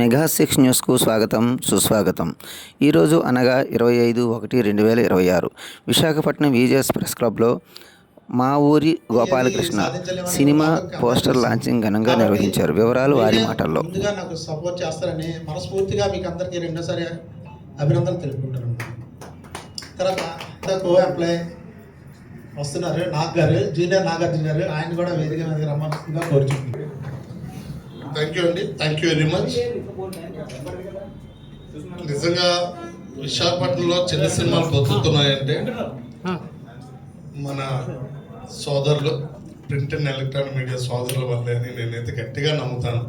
Mega six న్యూస్కు స్వాగతం సుస్వాగతం. ఈరోజు అనగా ఇరవై ఐదు ఒకటి రెండు వేల ఇరవై ఆరు. విశాఖపట్నం విజేఎస్ ప్రెస్ క్లబ్లో మా ఊరి గోపాలకృష్ణ సినిమా పోస్టర్ లాంచింగ్ ఘనంగా నిర్వహించారు. వివరాలు వారి మాటల్లో. ముందుగా నాకు సపోర్ట్ చేస్తారని మనస్ఫూర్తిగా మీకు అందరికీ రెండోసారి అభినందనలు తెలుపుకుంటున్నాను. తర్వాత కో ఎంప్లాయ్ వస్తున్నారు నాగ్ గారు జూనియర్ నాగార్జున గారు. ఆయన కూడా వేదిక మీదకి రమ్మని కోరుచుకుంటున్నాను థ్యాంక్ యూ అండి. థ్యాంక్ యూ వెరీ మచ్ నిజంగా విశాఖపట్నంలో చిన్న సినిమాలు బతుకుతున్నాయంటే మన సోదరులు ప్రింట్ అండ్ ఎలక్ట్రానిక్ మీడియా సోదరుల వల్లే అని నేనైతే గట్టిగా నమ్ముతాను.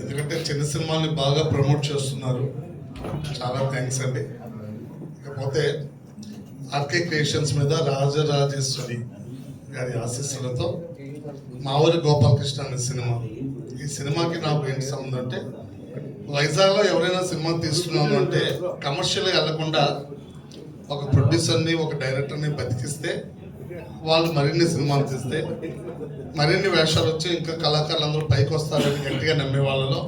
ఎందుకంటే చిన్న సినిమాల్ని బాగా ప్రమోట్ చేస్తున్నారు. చాలా థ్యాంక్స్ అండి. ఇకపోతే ఆర్కే క్రియేషన్స్ మీద రాజరాజేశ్వరి గారి ఆశీస్సులతో మా ఊరి గోపాలకృష్ణ అనే సినిమా ఈ సినిమాకి నాకు ఏంటి సంబంధం అంటే వైజాగ్లో ఎవరైనా సినిమా తీసుకున్నాను అంటే కమర్షియల్గా వెళ్ళకుండా ఒక ప్రొడ్యూసర్ని ఒక డైరెక్టర్ని బతికిస్తే వాళ్ళు మరిన్ని సినిమాలు తీస్తే మరిన్ని వేషాలు వచ్చి ఇంకా కళాకారులందరూ పైకి వస్తారని గట్టిగా నమ్మే వాళ్ళలో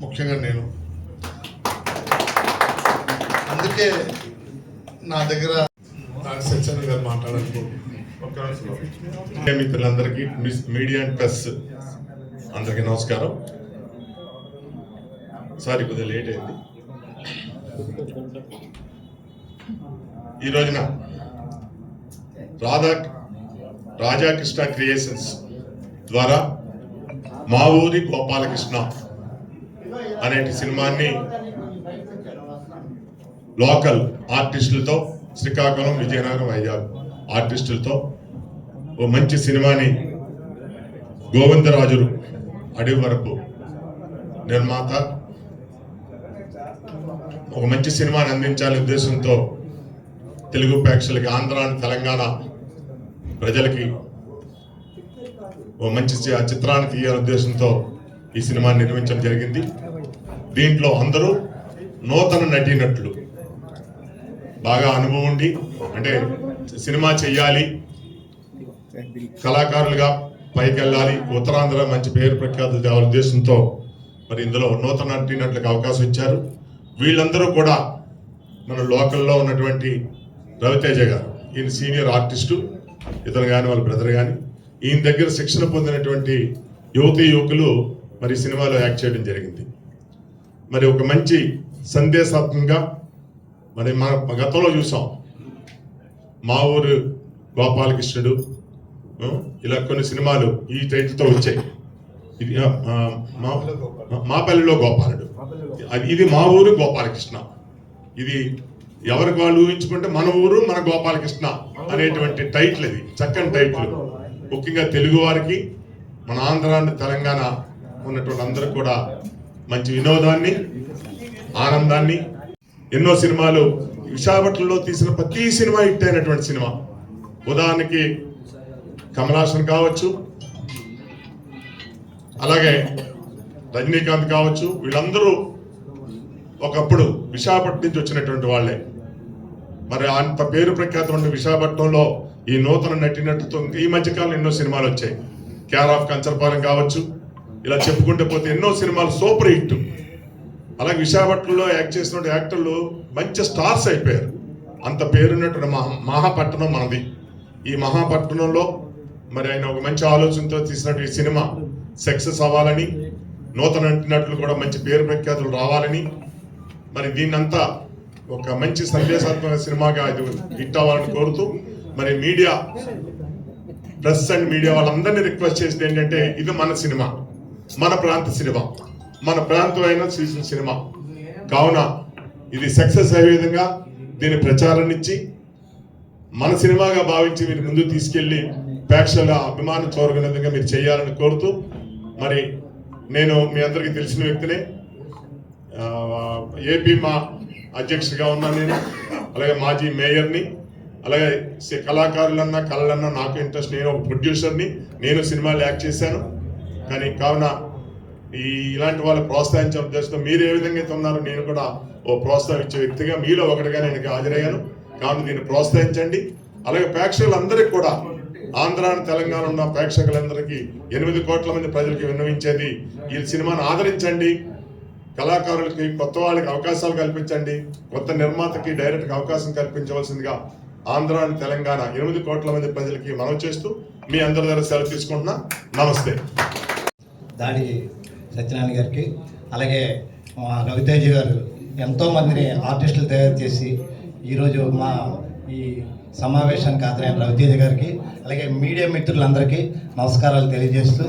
ముఖ్యంగా నేను. అందుకే నా దగ్గర నాకు గారు మాట్లాడాలనుకుంటున్నాను మిత్రులందరికీ మిస్- మీడియా అండ్ ప్రెస్ అందరికీ నమస్కారం. సారీ కొద్దిగా లేట్ అయింది. ఈ రోజున రాధా రాజాకృష్ణ క్రియేషన్స్ ద్వారా మా ఊరి గోపాలకృష్ణ అనేటి సినిమాని లోకల్ ఆర్టిస్టులతో శ్రీకాకుళం విజయనగరం వైజాగ్ ఆర్టిస్టులతో. ఓ మంచి సినిమాని గోవిందరాజులు అడవి వరకు. నిర్మాత ఒక మంచి సినిమాని అందించాలనే ఉద్దేశంతో తెలుగు ప్రేక్షకులకి ఆంధ్ర తెలంగాణ ప్రజలకి ఓ మంచి చిత్రాన్ని తీయాలనే ఉద్దేశంతో ఈ సినిమాని నిర్మించడం జరిగింది. దీంట్లో అందరూ నూతన నటీనట్లు. బాగా అనుభవం ఉండి అంటే సినిమా చెయ్యాలి. కళాకారులుగా పైకి వెళ్ళాలి ఉత్తరాంధ్ర మంచి పేరు ప్రఖ్యాతులు తేవాల ఉద్దేశంతో మరి ఇందులో నూతన నటినట్లకు అవకాశం ఇచ్చారు. వీళ్ళందరూ కూడా మన లోకల్లో ఉన్నటువంటి రవితేజ గారు ఈయన సీనియర్ ఆర్టిస్టు ఇతను కానీ వాళ్ళ బ్రదర్ కానీ ఈయన దగ్గర శిక్షణ పొందినటువంటి యువతీ యువకులు మరి సినిమాలో యాక్ట్ చేయడం జరిగింది. మరి ఒక మంచి సందేశాత్మకంగా మరి మన గతంలో చూసాం. మా ఊరు గోపాలకృష్ణుడు ఇలా కొన్ని సినిమాలు ఈ టైటిల్తో వచ్చాయి. ఇది ఆ, ఆ, మా మా పల్లెలో గోపాలుడు. ఇది మా ఊరు గోపాలకృష్ణ. ఇది ఎవరికి వాళ్ళు ఊహించుకుంటే మన ఊరు మన గోపాలకృష్ణ అనేటువంటి టైటిల్ ఇది చక్కని టైటిల్ ముఖ్యంగా తెలుగు వారికి మన ఆంధ్ర తెలంగాణ ఉన్నటువంటి అందరూ కూడా మంచి వినోదాన్ని ఆనందాన్ని. ఎన్నో సినిమాలు విశాఖపట్నంలో తీసిన ప్రతి సినిమా హిట్ అయినటువంటి సినిమా. ఉదాహరణకి కమలాసన్ కావచ్చు. అలాగే రజనీకాంత్ కావచ్చు. వీళ్ళందరూ ఒకప్పుడు విశాఖపట్నం నుంచి వచ్చినటువంటి వాళ్ళే. మరి అంత పేరు ప్రఖ్యాతం ఉన్న విశాఖపట్నంలో ఈ నూతన నటినట్టుతో ఈ మధ్యకాలం ఎన్నో సినిమాలు వచ్చాయి. కేర్ ఆఫ్ కంచర్పాలెం కావచ్చు. ఇలా చెప్పుకుంటే పోతే ఎన్నో సినిమాలు సూపర్ హిట్. అలాగే విశాఖపట్నంలో యాక్ట్ చేసిన యాక్టర్లు మంచి స్టార్స్ అయిపోయారు. అంత పేరున్నటువంటి మహా మహాపట్నం మనది. ఈ మహాపట్నంలో మరి ఆయన ఒక మంచి ఆలోచనతో తీసినట్టు ఈ సినిమా సక్సెస్ అవ్వాలని నూతన నటులు కూడా మంచి పేరు ప్రఖ్యాతులు రావాలని మరి దీన్నంతా ఒక మంచి సందేశాత్మక సినిమాగా ఇది హిట్ అవ్వాలని కోరుతూ మరి మీడియా ప్రెస్ అండ్ మీడియా వాళ్ళందరినీ రిక్వెస్ట్ చేసింది ఏంటంటే ఇది మన సినిమా మన ప్రాంత సినిమా మన ప్రాంతమైన చూసిన సినిమా. కావున ఇది సక్సెస్ అయ్యే విధంగా దీని ప్రచారాన్ని ఇచ్చి మన సినిమాగా భావించి మీరు ముందు తీసుకెళ్ళి ప్రేక్షకుల అభిమానం చూరగల విధంగా మీరు చేయాలని కోరుతూ మరి నేను మీ అందరికీ తెలిసిన వ్యక్తినే. ఏపీ మా అధ్యక్షుడిగా ఉన్నాను నేను అలాగే మాజీ మేయర్ని అలాగే కళాకారులన్నా కళలన్నా నాకు ఇంట్రెస్ట్. నేను ఒక ప్రొడ్యూసర్ని నేను సినిమాలు యాక్ట్ చేశాను. కానీ కావున ఈ ఇలాంటి వాళ్ళు ప్రోత్సహించే ఉద్దేశంతో మీరు ఏ విధంగా అయితే ఉన్నారో నేను కూడా ఓ ప్రోత్సహించే వ్యక్తిగా మీలో ఒకటిగా నేను హాజరయ్యాను. కావున దీన్ని ప్రోత్సహించండి. అలాగే ప్రేక్షకులందరికీ కూడా ఆంధ్ర తెలంగాణ ఉన్న ప్రేక్షకులందరికీ ఎనిమిది కోట్ల మంది ప్రజలకి విన్నవించేది ఈ సినిమాను ఆదరించండి. కళాకారులకి కొత్త వాళ్ళకి అవకాశాలు కల్పించండి. కొత్త నిర్మాతకి డైరెక్ట్గా అవకాశం కల్పించవలసిందిగా ఆంధ్ర అండ్ తెలంగాణ ఎనిమిది కోట్ల మంది ప్రజలకి మనం చేస్తూ మీ అందరి దగ్గర సెలవు తీసుకుంటున్నా. నమస్తే. దాడి సత్యనారాయణ గారికి అలాగే మా గారు ఎంతోమందిని ఆర్టిస్టులు తయారు చేసి ఈరోజు మా ఈ సమావేశానికి హాజరైన రవితేజ గారికి అలాగే మీడియా మిత్రులందరికీ నమస్కారాలు తెలియజేస్తూ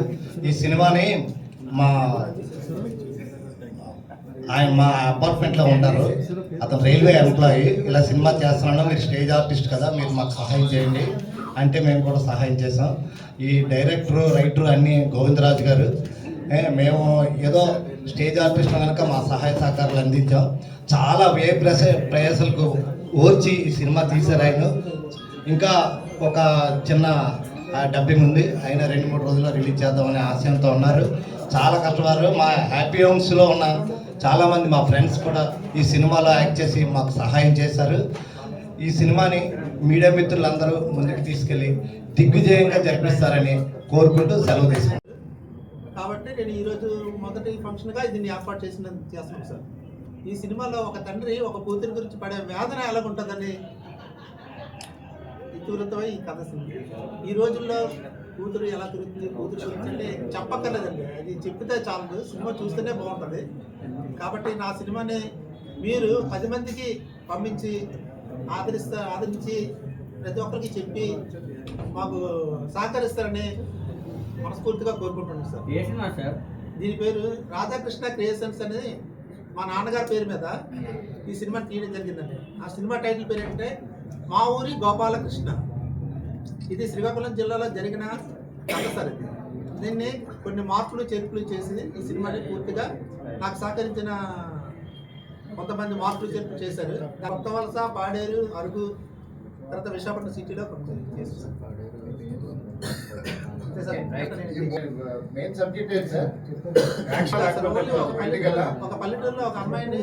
ఈ సినిమాని మా ఆయన మా అపార్ట్మెంట్లో ఉంటారు. అతను రైల్వే ఎంప్లాయీ. ఇలా సినిమా చేస్తున్నాడు. మీరు స్టేజ్ ఆర్టిస్ట్ కదా మీరు మాకు సహాయం చేయండి అంటే మేము కూడా సహాయం చేసాం ఈ డైరెక్టరు రైటరు అన్నీ గోవిందరాజు గారు. మేము ఏదో స్టేజ్ ఆర్టిస్ట్ కనుక మా సహాయ సహకారాలు అందించాం. చాలా వ్యయ ప్రస ప్రయాసాలకు ఓర్చి ఈ సినిమా తీశారు ఆయన. ఇంకా ఒక చిన్న డబ్బింగ్ ఉంది. అయినా రెండు మూడు రోజుల్లో రిలీజ్ చేద్దామనే ఆశయంతో ఉన్నారు. చాలా కష్టపడారు మా హ్యాపీ హోమ్స్లో ఉన్న చాలామంది మా ఫ్రెండ్స్ కూడా ఈ సినిమాలో యాక్ట్ చేసి మాకు సహాయం చేశారు. ఈ సినిమాని మీడియా మిత్రులందరూ ముందుకు తీసుకెళ్ళి దిగ్విజయంగా జరిపిస్తారని కోరుకుంటూ సెలవు తీసుకుంటాను కాబట్టి నేను ఈరోజు మొదటి ఫంక్షన్గా దీన్ని ఏర్పాటు చేసిన చేస్తున్నాను సార్. ఈ సినిమాలో ఒక తండ్రి ఒక కూతురి గురించి పడే వేదన ఎలాగుంటుందని ఇతివృత్తమై ఈ కథ సినిమా. ఈ రోజుల్లో కూతురు ఎలా తిరుగుతుంది కూతురు గురించి చెప్పక్కర్లేదండి. అది చెప్పితే చాలు సినిమా చూస్తేనే బాగుంటుంది. కాబట్టి నా సినిమాని మీరు పది మందికి పంపించి ఆదరిస్తా ఆదరించి ప్రతి ఒక్కరికి చెప్పి మాకు సహకరిస్తారని మనస్ఫూర్తిగా కోరుకుంటున్నాను సార్. దీని పేరు రాధాకృష్ణ క్రియేషన్స్ అనేది మా నాన్నగారి పేరు మీద ఈ సినిమా తీయడం జరిగిందండి. ఆ సినిమా టైటిల్ పేరు ఏంటంటే మా ఊరి గోపాలకృష్ణ. ఇది శ్రీకాకుళం జిల్లాలో జరిగిన కథ సార్ ఇది. దీన్ని కొన్ని మార్పులు చేర్పులు చేసి ఈ సినిమాని పూర్తిగా నాకు సహకరించిన కొంతమంది మార్పులు చేర్పులు చేశారు. కొత్త వలస పాడేరు అరుగు తర్వాత విశాఖపట్నం సిటీలో చేశారు. మెయిన్ సబ్జెక్ట్ ఏంటి సార్? ఒక పల్లెటూరులో ఒక అమ్మాయిని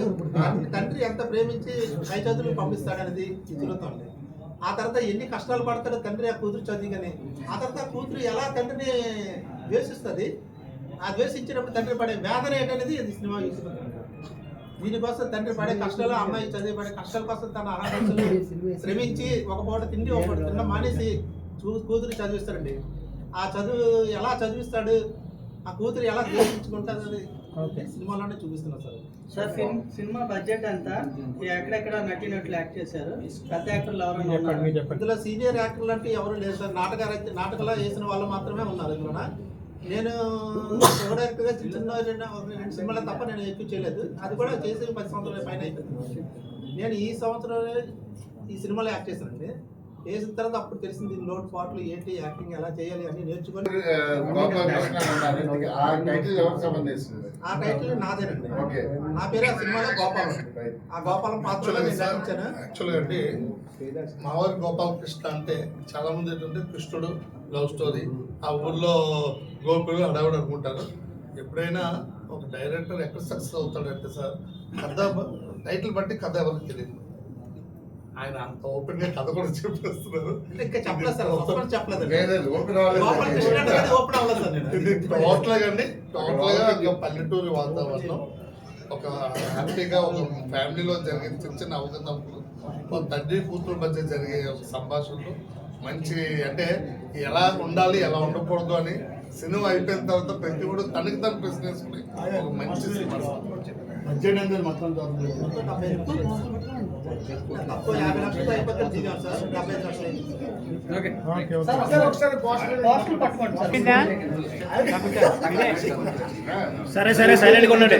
తండ్రి ఎంత ప్రేమించి పై చదువులు పంపిస్తాడనేది తిరుగుతుంది ఆ తర్వాత ఎన్ని కష్టాలు పడతాడో తండ్రి ఆ కూతురు చదివిగానే. ఆ తర్వాత కూతురు ఎలా తండ్రిని ద్వేషిస్తుంది? ఆ ద్వేషించినప్పుడు తండ్రి పడే వేదన ఏంటనేది ఇది సినిమా దీనికోసం తండ్రి పడే కష్టాలు అమ్మాయి చదివి పడే కష్టాల కోసం తన అనాథలు శ్రమించి ఒక పూట తిండి ఒక పూట తిన్న మానేసి చూ కూతురు చదివిస్తాడండి ఆ చదువు ఎలా చదివిస్తాడు? ఆ కూతురు ఎలా ద్వేషించుకుంటుంది సినిమాలోనే చూపిస్తున్నారు సార్. సార్ సిన్- సినిమా బడ్జెట్ ఎంత ఎక్కడెక్కడ నటినట్లు యాక్ట్ చేశారు? పెద్ద యాక్టర్లు ఎవరైనా ఉన్నారా? ఇందులో సీనియర్ యాక్టర్లు అంటే ఎవరు లేరు సార్. నాటక నాటకాలు వేసిన వాళ్ళు మాత్రమే ఉన్నారు ఇందులో నేను కో డైరెక్టర్గా చిన్న చిన్న రెండు సినిమాలు తప్ప నేను ఎక్కువ చేయలేదు. అది కూడా చేసి పది సంవత్సరాల పైన అయిపోయింది. నేను ఈ సంవత్సరం ఈ సినిమాలో యాక్ట్ చేశానండి. చేసిన తర్వాత అప్పుడు తెలిసింది లోటు పాటలు ఏంటి యాక్టింగ్ ఎలా చేయాలి అని నేర్చుకొని ఆ టైటిల్ ఎవరికి సంబంధించింది? ఆ టైటిల్ నాదేనండి. ఓకే. నా పేరు ఆ సినిమాలో గోపాలం. ఆ గోపాలం పాత్రలో నేను యాక్చువల్గా అండి మావారి గోపాలకృష్ణ అంటే చాలా మంది ఏంటంటే కృష్ణుడు లవ్ స్టోరీ. ఆ ఊర్లో గోపుడు హడావుడు అనుకుంటారు. ఎప్పుడైనా ఒక డైరెక్టర్ ఎక్కడ సక్సెస్ అవుతాడంటే సార్ కథ టైటిల్ బట్టి కథ ఎవరికి తెలియదు. ఆయన అంత ఓపెన్గా కథ కూడా చెప్పేస్తున్నారు. ఇంకా చెప్పలేదు సార్ చెప్పలేదు. లేదు ఓపెన్ గోపాల కృష్ణ అంటే అవ్వలేదు ఓపెన్ అవ్వలేదు సార్ నేను. ఇది టోటల్గా అండి టోటల్గా ఒక పల్లెటూరి వాతావరణం. ఒక హ్యాపీగా ఒక ఫ్యామిలీలో జరిగే చిన్న చిన్న అవగతప్పులు ఒక తండ్రి కూతురు మధ్య జరిగే ఒక సంభాషణలు మంచి అంటే ఎలా ఉండాలి ఎలా ఉండకూడదు అని సినిమా అయిపోయిన తర్వాత ప్రతి కూడా తనకి తను ప్రశ్న ఒక మంచి సినిమా. మొత్తం లక్షలతో అయిపోతే దిగాం సార్. సరే? సైలెంట్గా ఉండండి.